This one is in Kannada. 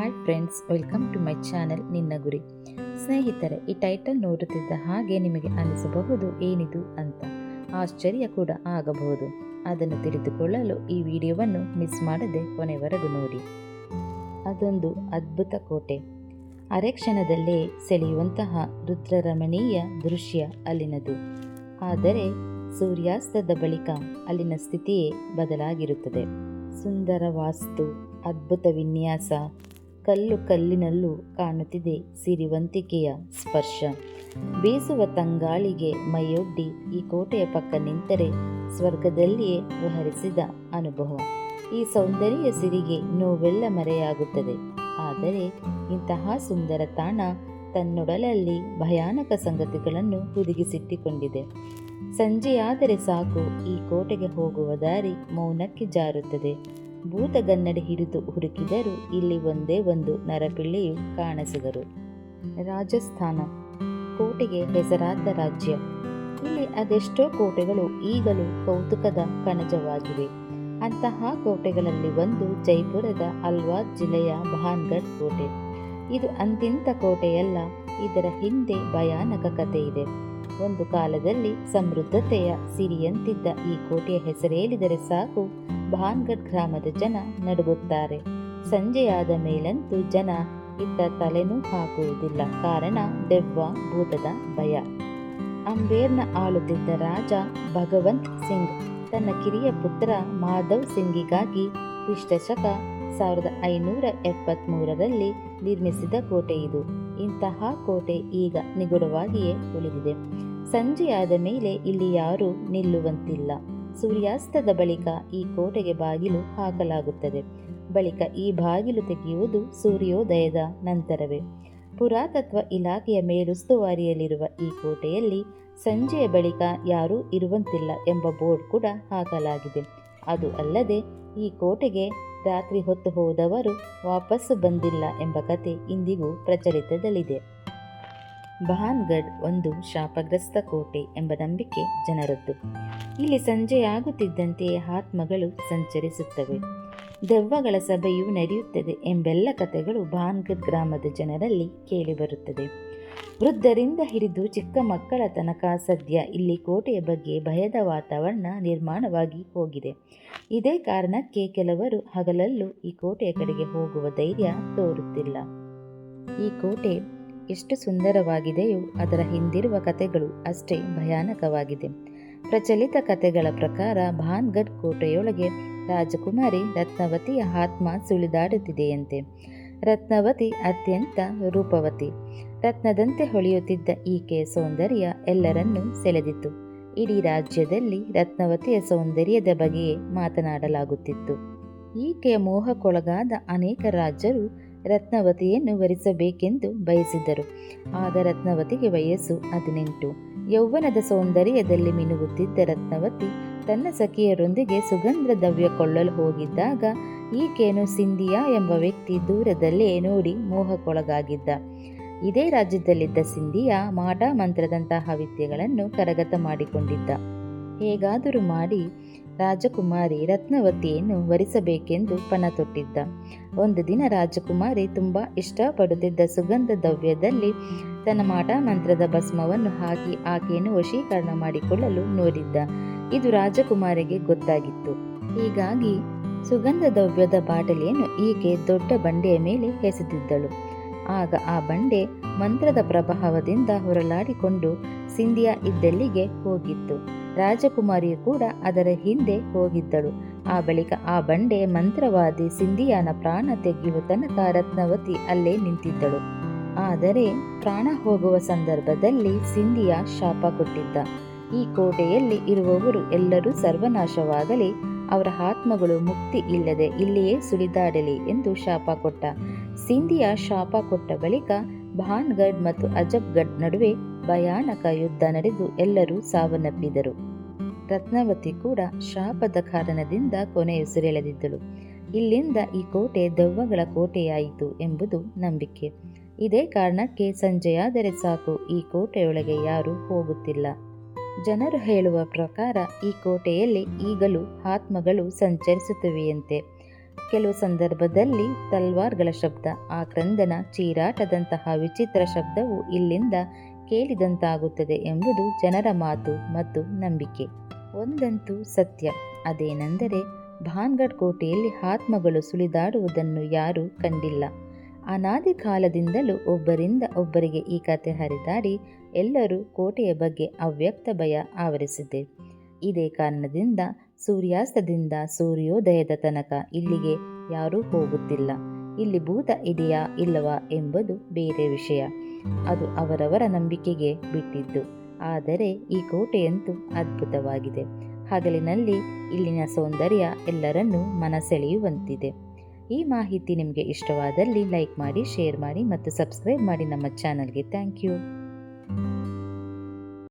Hi friends welcome to my channel ನಿನ್ನ ಗುರಿ ಸ್ನೇಹಿತರೆ, ಈ ಟೈಟಲ್ ನೋಡುತ್ತಿದ್ದ ಹಾಗೆ ನಿಮಗೆ ಅನಿಸಬಹುದು ಏನಿದು ಅಂತ. ಆಶ್ಚರ್ಯ ಕೂಡ ಆಗಬಹುದು. ಅದನ್ನು ತಿಳಿದುಕೊಳ್ಳಲು ಈ ವಿಡಿಯೋವನ್ನು ಮಿಸ್ ಮಾಡದೆ ಕೊನೆವರೆಗೂ ನೋಡಿ. ಅದೊಂದು ಅದ್ಭುತ ಕೋಟೆ. ಅರೆಕ್ಷಣದಲ್ಲೇ ಸೆಳೆಯುವಂತಹ ರುದ್ರರಮಣೀಯ ದೃಶ್ಯ ಅಲ್ಲಿನದು. ಆದರೆ, ಸೂರ್ಯಾಸ್ತದ ಬಳಿಕ ಅಲ್ಲಿನ ಸ್ಥಿತಿಯೇ ಬದಲಾಗಿರುತ್ತದೆ. ಸುಂದರ ವಾಸ್ತು, ಅದ್ಭುತ ವಿನ್ಯಾಸ ಕಲ್ಲು ಕಲ್ಲಿನಲ್ಲೂ ಕಾಣುತ್ತಿದೆ ಸಿರಿವಂತಿಕೆಯ ಸ್ಪರ್ಶ. ಬೀಸುವ ತಂಗಾಳಿಗೆ ಮೈಯೊಡ್ಡಿ ಈ ಕೋಟೆಯ ಪಕ್ಕ ನಿಂತರೆ ಸ್ವರ್ಗದಲ್ಲಿಯೇ ವಿಹರಿಸಿದ ಅನುಭವ. ಈ ಸೌಂದರ್ಯ ಸಿರಿಗೆ ನೋವೆಲ್ಲ ಮರೆಯಾಗುತ್ತದೆ. ಆದರೆ ಇಂತಹ ಸುಂದರ ತಾಣ ತನ್ನೊಡಲಲ್ಲಿ ಭಯಾನಕ ಸಂಗತಿಗಳನ್ನು ಹುದುಗಿಸಿಟ್ಟಿಕೊಂಡಿದೆ. ಸಂಜೆಯಾದರೆ ಸಾಕು ಈ ಕೋಟೆಗೆ ಹೋಗುವ ದಾರಿ ಮೌನಕ್ಕೆ ಜಾರುತ್ತದೆ. ಭೂತಗನ್ನಡಿ ಹಿಡಿದು ಹುಡುಕಿದರೂ ಇಲ್ಲಿ ಒಂದೇ ಒಂದು ನರಪಿಳ್ಳೆಯು ಕಾಣಿಸಿದರು. ರಾಜಸ್ಥಾನ. ಕೋಟೆಗೆ ಹೆಸರಾದ ರಾಜ್ಯ. ಇಲ್ಲಿ ಅದೆಷ್ಟೋ ಕೋಟೆಗಳು ಈಗಲೂ ಕೌತುಕದ ಕಣಜವಾಗಿವೆ. ಅಂತಹ ಕೋಟೆಗಳಲ್ಲಿ ಒಂದು ಜೈಪುರದ ಅಲ್ವಾರ್ ಜಿಲ್ಲೆಯ ಭಾನ್ಗಢ್ ಕೋಟೆ. ಇದು ಅಂತಿಂತ ಕೋಟೆಯಲ್ಲ, ಇದರ ಹಿಂದೆ ಭಯಾನಕ ಕಥೆ ಇದೆ ಒಂದು ಕಾಲದಲ್ಲಿ ಸಮೃದ್ಧತೆಯ ಸಿರಿಯಂತಿದ್ದ ಈ ಕೋಟೆಯ ಹೆಸರೇಳಿದರೆ ಸಾಕು ಭಾನ್ಗಢ್ ಗ್ರಾಮದ ಜನ ನಡುಗುತ್ತಾರೆ. ಸಂಜೆಯಾದ ಮೇಲಂತೂ ಜನ ಇತ್ತ ತಲೆನೂ ಹಾಕುವುದಿಲ್ಲ. ಕಾರಣ ದೆವ್ವ ಭೂತದ ಭಯ. ಅಂಬೇರ್ನ ಆಳುತ್ತಿದ್ದ ರಾಜ ಭಗವಂತ್ ಸಿಂಗ್ ತನ್ನ ಕಿರಿಯ ಪುತ್ರ ಮಾಧವ್ ಸಿಂಗಿಗಾಗಿ ಕ್ರಿಸ್ತಶಕ ಸಾವಿರದ ಐನೂರ ಎಪ್ಪತ್ತ್ಮೂರರಲ್ಲಿ ನಿರ್ಮಿಸಿದ ಕೋಟೆ ಇದು. ಇಂತಹ ಕೋಟೆ ಈಗ ನಿಗೂಢವಾಗಿಯೇ ಉಳಿದಿದೆ. ಸಂಜೆಯಾದ ಮೇಲೆ ಇಲ್ಲಿ ಯಾರೂ ನಿಲ್ಲುವಂತಿಲ್ಲ. ಸೂರ್ಯಾಸ್ತದ ಬಳಿಕ ಈ ಕೋಟೆಗೆ ಬಾಗಿಲು ಹಾಕಲಾಗುತ್ತದೆ. ಬಳಿಕ ಈ ಬಾಗಿಲು ತೆಗೆಯುವುದು ಸೂರ್ಯೋದಯದ ನಂತರವೇ. ಪುರಾತತ್ವ ಇಲಾಖೆಯ ಮೇಲುಸ್ತುವಾರಿಯಲ್ಲಿರುವ ಈ ಕೋಟೆಯಲ್ಲಿ ಸಂಜೆಯ ಬಳಿಕ ಯಾರೂ ಇರುವಂತಿಲ್ಲ ಎಂಬ ಬೋರ್ಡ್ ಕೂಡ ಹಾಕಲಾಗಿದೆ. ಅದು ಅಲ್ಲದೆ ಈ ಕೋಟೆಗೆ ರಾತ್ರಿ ಹೊತ್ತು ಹೋದವರು ವಾಪಸ್ಸು ಬಂದಿಲ್ಲ ಎಂಬ ಕತೆ ಇಂದಿಗೂ ಪ್ರಚಲಿತದಲ್ಲಿದೆ. ಬಹಾನ್ಗಢ್ ಒಂದು ಶಾಪಗ್ರಸ್ತ ಕೋಟೆ ಎಂಬ ನಂಬಿಕೆ ಜನರದ್ದು. ಇಲ್ಲಿ ಸಂಜೆಯಾಗುತ್ತಿದ್ದಂತೆಯೇ ಆತ್ಮಗಳು ಸಂಚರಿಸುತ್ತವೆ. ದೆವ್ವಗಳ ಸಭೆಯು ನಡೆಯುತ್ತದೆ ಎಂಬೆಲ್ಲ ಕಥೆಗಳು ಬಹಾನ್ಗಢ್ ಗ್ರಾಮದ ಜನರಲ್ಲಿ ಕೇಳಿಬರುತ್ತದೆ ವೃದ್ಧರಿಂದ ಹಿಡಿದು ಚಿಕ್ಕ ಮಕ್ಕಳ ತನಕ ಸದ್ಯ ಇಲ್ಲಿ ಕೋಟೆಯ ಬಗ್ಗೆ ಭಯದ ವಾತಾವರಣ ನಿರ್ಮಾಣವಾಗಿ ಹೋಗಿದೆ. ಇದೇ ಕಾರಣಕ್ಕೆ ಕೆಲವರು ಹಗಲಲ್ಲೂ ಈ ಕೋಟೆಯ ಕಡೆಗೆ ಹೋಗುವ ಧೈರ್ಯ ತೋರುತ್ತಿಲ್ಲ. ಈ ಕೋಟೆ ಎಷ್ಟು ಸುಂದರವಾಗಿದೆಯೋ ಅದರ ಹಿಂದಿರುವ ಕಥೆಗಳು ಅಷ್ಟೇ ಭಯಾನಕವಾಗಿದೆ. ಪ್ರಚಲಿತ ಕಥೆಗಳ ಪ್ರಕಾರ ಭಾನ್ಗಢ್ ಕೋಟೆಯೊಳಗೆ ರಾಜಕುಮಾರಿ ರತ್ನವತಿಯ ಆತ್ಮ ಸುಳಿದಾಡುತ್ತಿದೆಯಂತೆ. ರತ್ನವತಿ ಅತ್ಯಂತ ರೂಪವತಿ. ರತ್ನದಂತೆ ಹೊಳೆಯುತ್ತಿದ್ದ ಈಕೆಯ ಸೌಂದರ್ಯ ಎಲ್ಲರನ್ನೂ ಸೆಳೆದಿತ್ತು. ಇಡೀ ರಾಜ್ಯದಲ್ಲಿ ರತ್ನವತಿಯ ಸೌಂದರ್ಯದ ಬಗೆಯೇ ಮಾತನಾಡಲಾಗುತ್ತಿತ್ತು. ಈಕೆಯ ಮೋಹಕ್ಕೊಳಗಾದ ಅನೇಕ ರಾಜರು ರತ್ನವತಿಯನ್ನು ವರಿಸಬೇಕೆಂದು ಬಯಸಿದರು ಆಗ ರತ್ನವತಿಗೆ ವಯಸ್ಸು ಹದಿನೆಂಟು. ಯೌವನದ ಸೌಂದರ್ಯದಲ್ಲಿ ಮಿನುಗುತ್ತಿದ್ದ ರತ್ನವತಿ ತನ್ನ ಸಖಿಯರೊಂದಿಗೆ ಸುಗಂಧ ದ್ರವ್ಯ ಕೊಳ್ಳಲು ಹೋಗಿದ್ದಾಗ ಈಕೆಯನ್ನು ಸಿಂಧಿಯಾ ಎಂಬ ವ್ಯಕ್ತಿ ದೂರದಲ್ಲೇ ನೋಡಿ ಮೋಹಕ್ಕೊಳಗಾಗಿದ್ದ. ಇದೇ ರಾಜ್ಯದಲ್ಲಿದ್ದ ಸಿಂಧಿಯಾ ಮಾಟ ಮಂತ್ರದಂತಹ ವಿದ್ಯೆಗಳನ್ನು ಕರಗತ ಮಾಡಿಕೊಂಡಿದ್ದ. ಹೇಗಾದರೂ ಮಾಡಿ ರಾಜಕುಮಾರಿ ರತ್ನವತಿಯನ್ನು ವರಿಸಬೇಕೆಂದು ಪಣ ತೊಟ್ಟಿದ್ದ. ಒಂದು ದಿನ ರಾಜಕುಮಾರಿ ತುಂಬ ಇಷ್ಟಪಡುತ್ತಿದ್ದ ಸುಗಂಧ ದ್ರವ್ಯದಲ್ಲಿ ತನ್ನ ಮಾಟ ಮಂತ್ರದ ಭಸ್ಮವನ್ನು ಹಾಕಿ ಆಕೆಯನ್ನು ವಶೀಕರಣ ಮಾಡಿಕೊಳ್ಳಲು ನೋಡಿದ್ದ. ಇದು ರಾಜಕುಮಾರಿಗೆ ಗೊತ್ತಾಗಿತ್ತು. ಹೀಗಾಗಿ ಸುಗಂಧ ದ್ರವ್ಯದ ಬಾಟಲಿಯನ್ನು ಈಕೆ ದೊಡ್ಡ ಬಂಡೆಯ ಮೇಲೆ ಎಸೆದಿದ್ದಳು. ಆಗ ಆ ಬಂಡೆ ಮಂತ್ರದ ಪ್ರಭಾವದಿಂದ ಹೊರಲಾಡಿಕೊಂಡು ಸಿಂಧಿಯಾ ಇದ್ದಲ್ಲಿಗೆ ಹೋಗಿತ್ತು. ರಾಜಕುಮಾರಿಯು ಕೂಡ ಅದರ ಹಿಂದೆ ಹೋಗಿದ್ದಳು. ಆ ಬಳಿಕ ಆ ಬಂಡೆ ಮಂತ್ರವಾದಿ ಸಿಂಧಿಯಾನ ಪ್ರಾಣ ತೆಗೆಯುವ ತನಕ ರತ್ನವತಿ ಅಲ್ಲೇ ನಿಂತಿದ್ದಳು. ಆದರೆ ಪ್ರಾಣ ಹೋಗುವ ಸಂದರ್ಭದಲ್ಲಿ ಸಿಂಧಿಯಾ ಶಾಪ ಕೊಟ್ಟಿದ್ದ. ಈ ಕೋಟೆಯಲ್ಲಿ ಇರುವವರು ಎಲ್ಲರೂ ಸರ್ವನಾಶವಾಗಲಿ, ಅವರ ಆತ್ಮಗಳು ಮುಕ್ತಿ ಇಲ್ಲದೆ ಇಲ್ಲಿಯೇ ಸುಳಿದಾಡಲಿ ಎಂದು ಶಾಪ ಕೊಟ್ಟ. ಸಿಂಧಿಯಾ ಶಾಪ ಕೊಟ್ಟ ಬಳಿಕ ಭಾನ್ಗಢ್ ಮತ್ತು ಅಜಬ್ಗಢ್ ನಡುವೆ ಭಯಾನಕ ಯುದ್ಧ ನಡೆದು ಎಲ್ಲರೂ ಸಾವನ್ನಪ್ಪಿದರು. ರತ್ನಾವತಿ ಕೂಡ ಶಾಪದ ಕಾರಣದಿಂದ ಕೊನೆಯುಸಿರೆಳೆದಿದ್ದಳು ಇಲ್ಲಿಂದ ಈ ಕೋಟೆ ದೆವ್ವಗಳ ಕೋಟೆಯಾಯಿತು ಎಂಬುದು ನಂಬಿಕೆ. ಇದೇ ಕಾರಣಕ್ಕೆ ಸಂಜೆಯಾದರೆ ಸಾಕು, ಈ ಕೋಟೆಯೊಳಗೆ ಯಾರೂ ಹೋಗುತ್ತಿಲ್ಲ. ಜನರು ಹೇಳುವ ಪ್ರಕಾರ ಈ ಕೋಟೆಯಲ್ಲಿ ಈಗಲೂ ಆತ್ಮಗಳು ಸಂಚರಿಸುತ್ತವೆಯಂತೆ. ಕೆಲವು ಸಂದರ್ಭದಲ್ಲಿ ತಲ್ವಾರ್ಗಳ ಶಬ್ದ, ಆ ಕ್ರಂದನ ಚೀರಾಟದಂತಹ ವಿಚಿತ್ರ ಶಬ್ದವು ಇಲ್ಲಿಂದ ಕೇಳಿದಂತಾಗುತ್ತದೆ ಎಂಬುದು ಜನರ ಮಾತು ಮತ್ತು ನಂಬಿಕೆ. ಒಂದಂತೂ ಸತ್ಯ. ಅದೇನೆಂದರೆ ಭಾನ್ಗಢ್ ಕೋಟೆಯಲ್ಲಿ ಆತ್ಮಗಳು ಸುಳಿದಾಡುವುದನ್ನು ಯಾರೂ ಕಂಡಿಲ್ಲ. ಅನಾದಿ ಕಾಲದಿಂದಲೂ ಒಬ್ಬರಿಂದ ಒಬ್ಬರಿಗೆ ಈ ಕಥೆ ಹರಿದಾಡಿ ಎಲ್ಲರೂ ಕೋಟೆಯ ಬಗ್ಗೆ ಅವ್ಯಕ್ತ ಭಯ ಆವರಿಸಿದೆ. ಇದೇ ಕಾರಣದಿಂದ ಸೂರ್ಯಾಸ್ತದಿಂದ ಸೂರ್ಯೋದಯದ ತನಕ ಇಲ್ಲಿಗೆ ಯಾರೂ ಹೋಗುತ್ತಿಲ್ಲ. ಇಲ್ಲಿ ಭೂತ ಇದೆಯಾ ಇಲ್ಲವಾ ಎಂಬುದು ಬೇರೆ ವಿಷಯ. ಅದು ಅವರವರ ನಂಬಿಕೆಗೆ ಬಿಟ್ಟಿದ್ದು. ಆದರೆ ಈ ಕೋಟೆಯಂತೂ ಅದ್ಭುತವಾಗಿದೆ. ಹಗಲಿನಲ್ಲಿ ಇಲ್ಲಿನ ಸೌಂದರ್ಯ ಎಲ್ಲರನ್ನೂ ಮನಸೆಳೆಯುವಂತಿದೆ. ಈ ಮಾಹಿತಿ ನಿಮಗೆ ಇಷ್ಟವಾದಲ್ಲಿ ಲೈಕ್ ಮಾಡಿ, ಶೇರ್ ಮಾಡಿ ಮತ್ತು ಸಬ್ಸ್ಕ್ರೈಬ್ ಮಾಡಿ ನಮ್ಮ ಚಾನಲ್ಗೆ. Thank you.